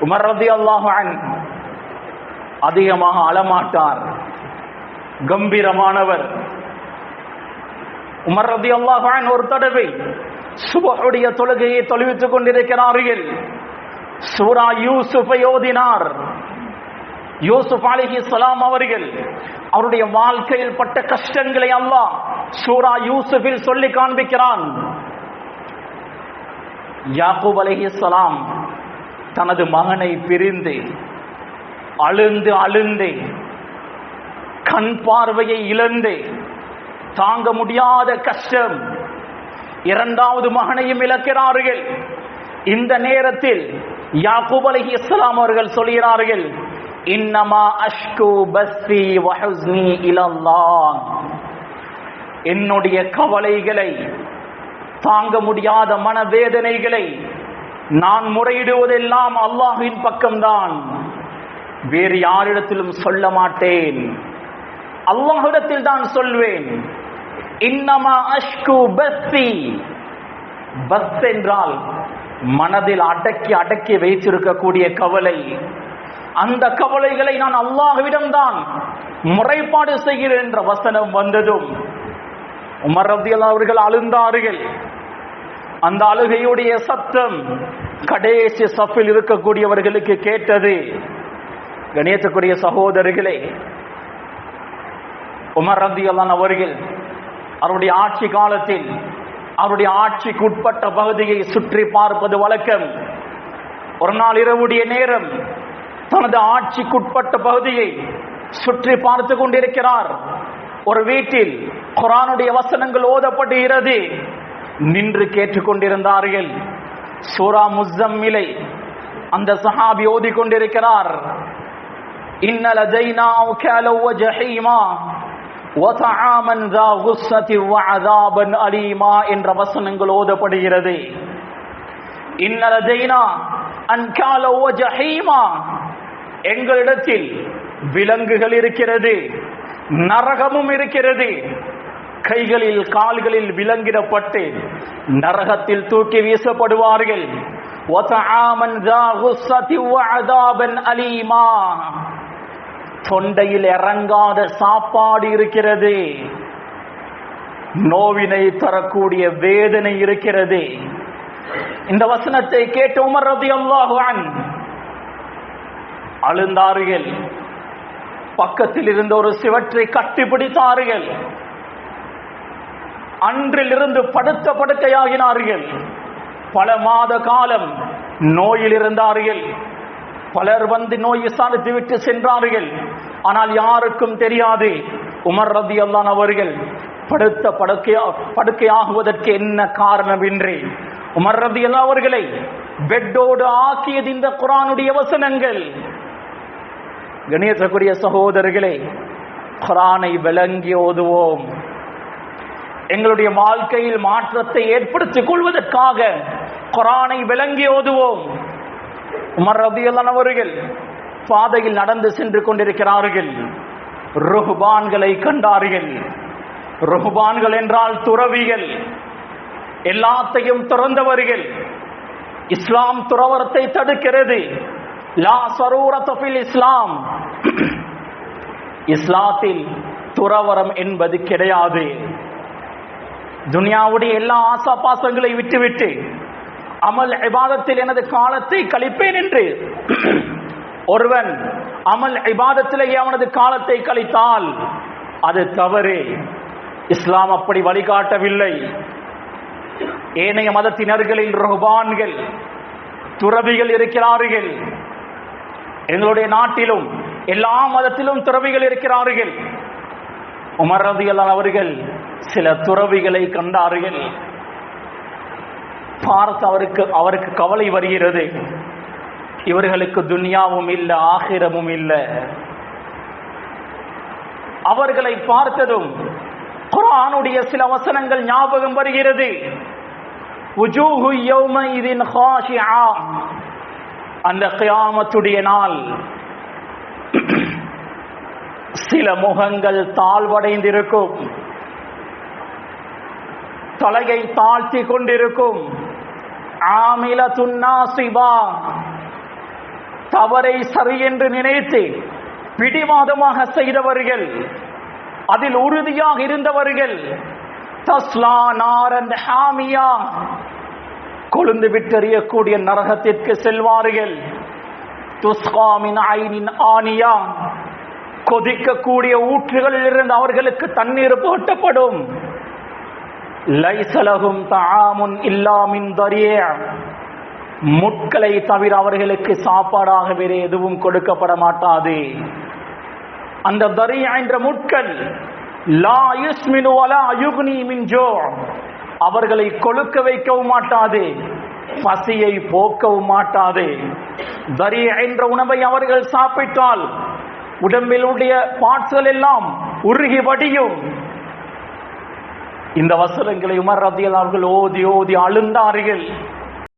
Umar ரதி அதிகமாக அழமாட்டார் கம்பீரமானவர். Umar ரதி ஒரு தடவை சுபஹுடைய தொழுகையை தொழுவித்துக் கொண்டிருக்கிறார்கள். சூரா யூசுஃபை ஓதினார். யூசுப் அலிஹி சலாம் அவர்கள் அவருடைய வாழ்க்கையில் பட்ட கஷ்டங்களை அல்லாஹ் சூரா யூசுஃபில் சொல்லி காண்பிக்கிறான். யாக்கூப் அலிஹி சலாம் தனது மகனை பிரிந்து அழுந்து அழுந்து. கண் பார்வையை இழந்து. தாங்க முடியாத கஷ்டம். இரண்டாவது மகனையும் இழக்கிறார்கள். இந்த நேரத்தில் யாக்கூப் அலைஹி இஸ்லாம் அவர்கள் சொல்கிறார்கள் இன்னமா அஷ்கு பஸ்தி வஹுஸ்னி இலல்லாஹ். என்னுடைய கவலைகளை தாங்க முடியாத மனவேதனைகளை நான் முறையிடுவதெல்லாம் அல்லாஹின் பக்கம்தான். வேறு யாரிடத்திலும் சொல்ல மாட்டேன். அல்லாஹிடத்தில் தான் சொல்வேன். இன்னமா அஷ்கு பஸ்தி. பஸ் என்றால் மனதில் அடக்கி அடக்கி வைத்திருக்கக்கூடிய கவலை. அந்த கவலைகளை நான் அல்லாஹ்விடம் தான் முறைப்பாடு செய்கிறேன் என்ற வசனம் வந்ததும். உமர் ரத்தியல்லா அவர்கள் அழுந்தார்கள். அந்த அழுகையுடைய சத்தம் கடைசி சஃபில் இருக்கக்கூடியவர்களுக்கு கேட்டது. கணேசக்குரிய சகோதரர்களே உமர் ரந்தியல்லான் அவர்கள் அவருடைய ஆட்சி காலத்தில் அவருடைய ஆட்சிக்கு உட்பட்ட பகுதியை சுற்றி பார்ப்பது வழக்கம். ஒரு நாள் இரவுடைய நேரம் தனது ஆட்சிக்குட்பட்ட பகுதியை சுற்றி பார்த்து கொண்டிருக்கிறார். ஒரு வீட்டில் குரானுடைய வசனங்கள் ஓதப்படுகிறது. நின்று கேட்டுக்கொண்டிருந்தார்கள். சூரா முஸ்ஸம்மிலை அந்த சஹாபி ஓதி கொண்டிருக்கிறார் இன்னல ஜைனா கலவ ஜஹீமா வசஆமன் தா குஸ்ஸதி வ அஸாபன் அலீமா என்ற வசனங்கள் ஓதப்படுகிறது. இன்னல ஜைனா அன்காலவ ஜஹீமா எங்களிடத்தில் விலங்குகள் இருக்கிறது நரகமும் இருக்கிறது. கைகளில் கால்களில் விலங்கிடப்பட்டு நரகத்தில் தூக்கி வீசப்படுவார்கள். அலீமா. தொண்டையில் இறங்காத சாப்பாடு இருக்கிறது. நோவினை தரக்கூடிய வேதனை இருக்கிறது. இந்த வசனத்தை கேட்டு உமர் ரதி அல்லாஹான் அழுந்தார்கள். பக்கத்தில் இருந்த ஒரு சிவற்றை கட்டிப்பிடித்தார்கள். அன்றிலிருந்து படுத்த படுக்கையாகினார்கள். பல மாத காலம் நோயில் இருந்தார்கள் பலர் வந்து நோய் விசாரித்து விட்டு சென்றார்கள். ஆனால் யாருக்கும் தெரியாது. உமர் ரதி அல்லான் அவர்கள் படுத்த படுக்கையா படுக்கையாகுவதற்கு என்ன காரணம் என்று உமர் ரதி அல்லா அவர்களை பெட்டோடு ஆக்கியது இந்த குரானுடைய வசனங்கள். கணேசக்குரிய சகோதரர்களே குரானை விளங்கி ஓதுவோம். எங்களுடைய வாழ்க்கையில் மாற்றத்தை ஏற்படுத்திக் கொள்வதற்காக குரானை விளங்கி ஓதுவோம். உமர் அவர்கள் பாதையில் நடந்து சென்று கொண்டிருக்கிறார்கள். ருஹ்பான்களை கண்டார்கள். ருஹ்பான்கள் என்றால் துறவிகள். எல்லாத்தையும் துறந்தவர்கள். இஸ்லாம் துறவரத்தை தடுக்கிறது. லா சரூரத்தில் இஸ்லாம். இஸ்லாத்தில் துறவரம் என்பது கிடையாது. துனியாவுடைய எல்லா ஆசா பாசங்களை விட்டுவிட்டு அமல் இபாதத்தில் எனது காலத்தை கழிப்பேன் என்று ஒருவன் அமல் இபாதத்திலேயே அவனது காலத்தை கழித்தால் அது தவறு. இஸ்லாம் அப்படி வழிகாட்டவில்லை. ஏனைய மதத்தினர்களில் ரஹ்பான்கள் துறவிகள் இருக்கிறார்கள். எங்களுடைய நாட்டிலும் எல்லா மதத்திலும் துறவிகள் இருக்கிறார்கள். உமர் ரதியல்லான் அவர்கள் சில துறவிகளை கண்டார்கள். பார்த்து அவருக்கு அவருக்கு கவலை வருகிறது. இவர்களுக்கு துன்யாவும் இல்லை ஆகிரமும் இல்லை. அவர்களை பார்த்ததும் குரானுடைய சில வசனங்கள் ஞாபகம் வருகிறது. உஜூஹு அந்த கியாமத்துடைய நாள். சில முகங்கள் தாழ்வடைந்திருக்கும். தலையை தாழ்த்தி கொண்டிருக்கும். ஆமில துன்னாசிபா தவறை சரி என்று நினைத்து பிடிவாதமாக செய்தவர்கள் அதில் உறுதியாக இருந்தவர்கள் தஸ்லா நாரன் ஹாமியா. கொழுந்து விட்டெறியக்கூடிய நரகத்திற்கு செல்வார்கள். துஸ்காமின் ஐனின் ஆனியா. கொதிக்கக்கூடிய ஊற்றுகளில் இருந்து அவர்களுக்கு தண்ணீர் போட்டப்படும் லைசலகும் தாமுன் இல்லாமின் தரிய முட்களை தவிர அவர்களுக்கு சாப்பாடாக வேறு எதுவும் கொடுக்கப்பட மாட்டாது. அந்த தரியா என்ற முட்கள் லா யுஸ்மினு வலா யுக்னி மின்ஜோ அவர்களை கொழுக்க வைக்கவும் மாட்டாது பசியை போக்கவும் மாட்டாது. தரிய என்ற உணவை அவர்கள் சாப்பிட்டால் உடம்பில் உடைய பார்ட்ஸ்கள் எல்லாம் உருகி வடியும். இந்த வசனங்களை உமர் ரத்தியல் அவர்கள் ஓதி ஓதி அழுந்தார்கள்.